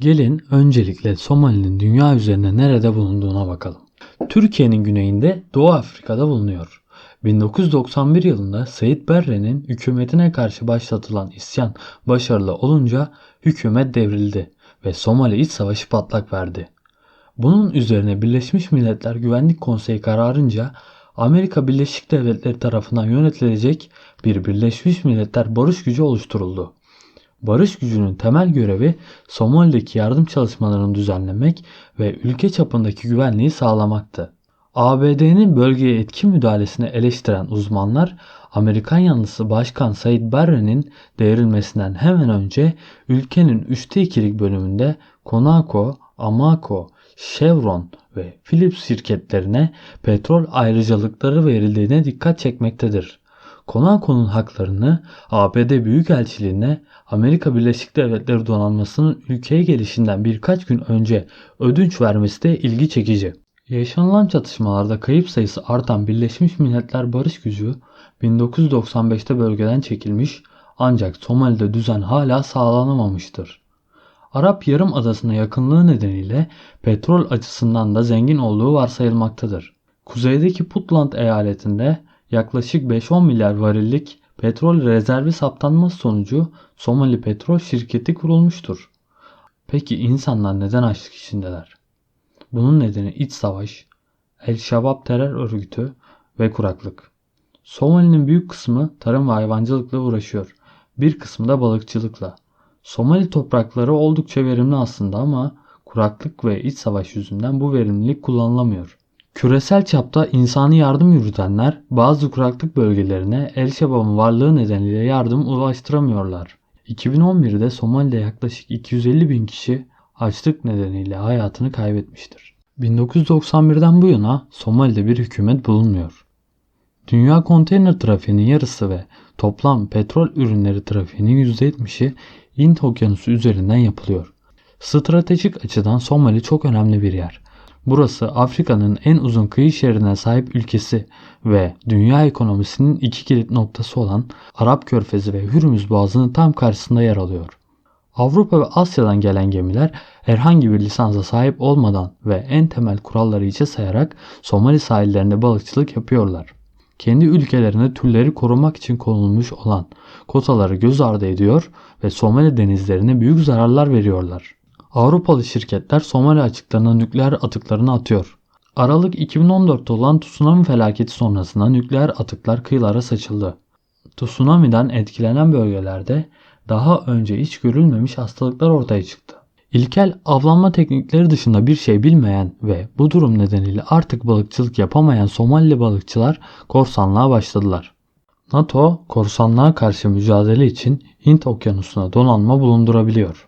Gelin öncelikle Somali'nin dünya üzerinde nerede bulunduğuna bakalım. Türkiye'nin güneyinde Doğu Afrika'da bulunuyor. 1991 yılında Seyit Berre'nin hükümetine karşı başlatılan isyan başarılı olunca hükümet devrildi ve Somali iç savaşı patlak verdi. Bunun üzerine Birleşmiş Milletler Güvenlik Konseyi kararınca Amerika Birleşik Devletleri tarafından yönetilecek bir Birleşmiş Milletler barış gücü oluşturuldu. Barış gücünün temel görevi Somali'deki yardım çalışmalarını düzenlemek ve ülke çapındaki güvenliği sağlamaktı. ABD'nin bölgeye etkin müdahalesini eleştiren uzmanlar Amerikan yanlısı Başkan Said Barre'nin devrilmesinden hemen önce ülkenin üçte ikilik bölümünde Conoco, Amoco, Chevron ve Philips şirketlerine petrol ayrıcalıkları verildiğine dikkat çekmektedir. Conoco'nun haklarını ABD Büyükelçiliğine Amerika Birleşik Devletleri donanmasının ülkeye gelişinden birkaç gün önce ödünç vermesi de ilgi çekici. Yaşanılan çatışmalarda kayıp sayısı artan Birleşmiş Milletler Barış Gücü 1995'te bölgeden çekilmiş ancak Somali'de düzen hala sağlanamamıştır. Arap Yarımadası'na yakınlığı nedeniyle petrol açısından da zengin olduğu varsayılmaktadır. Kuzeydeki Puntland eyaletinde yaklaşık 5-10 milyar varillik petrol rezervi saptanması sonucu Somali Petrol Şirketi kurulmuştur. Peki insanlar neden açlık içindeler? Bunun nedeni iç savaş, El-Şabab terör örgütü ve kuraklık. Somali'nin büyük kısmı tarım ve hayvancılıkla uğraşıyor. Bir kısmı da balıkçılıkla. Somali toprakları oldukça verimli aslında ama kuraklık ve iç savaş yüzünden bu verimlilik kullanılamıyor. Küresel çapta insani yardım yürütenler bazı kuraklık bölgelerine El Şabab'ın varlığı nedeniyle yardım ulaştıramıyorlar. 2011'de Somali'de yaklaşık 250 bin kişi açlık nedeniyle hayatını kaybetmiştir. 1991'den bu yana Somali'de bir hükümet bulunmuyor. Dünya konteyner trafiğinin yarısı ve toplam petrol ürünleri trafiğinin %70'i Hint Okyanusu üzerinden yapılıyor. Stratejik açıdan Somali çok önemli bir yer. Burası Afrika'nın en uzun kıyı şeridine sahip ülkesi ve dünya ekonomisinin iki kilit noktası olan Arap Körfezi ve Hürmüz Boğazı'nın tam karşısında yer alıyor. Avrupa ve Asya'dan gelen gemiler herhangi bir lisansa sahip olmadan ve en temel kuralları içe sayarak Somali sahillerinde balıkçılık yapıyorlar. Kendi ülkelerinde türleri korumak için konulmuş olan kotaları göz ardı ediyor ve Somali denizlerine büyük zararlar veriyorlar. Avrupalı şirketler Somali açıklarına nükleer atıklarını atıyor. Aralık 2014'te olan tsunami felaketi sonrasında nükleer atıklar kıyılara saçıldı. Tsunami'den etkilenen bölgelerde daha önce hiç görülmemiş hastalıklar ortaya çıktı. İlkel avlanma teknikleri dışında bir şey bilmeyen ve bu durum nedeniyle artık balıkçılık yapamayan Somali balıkçılar korsanlığa başladılar. NATO, korsanlığa karşı mücadele için Hint okyanusuna donanma bulundurabiliyor.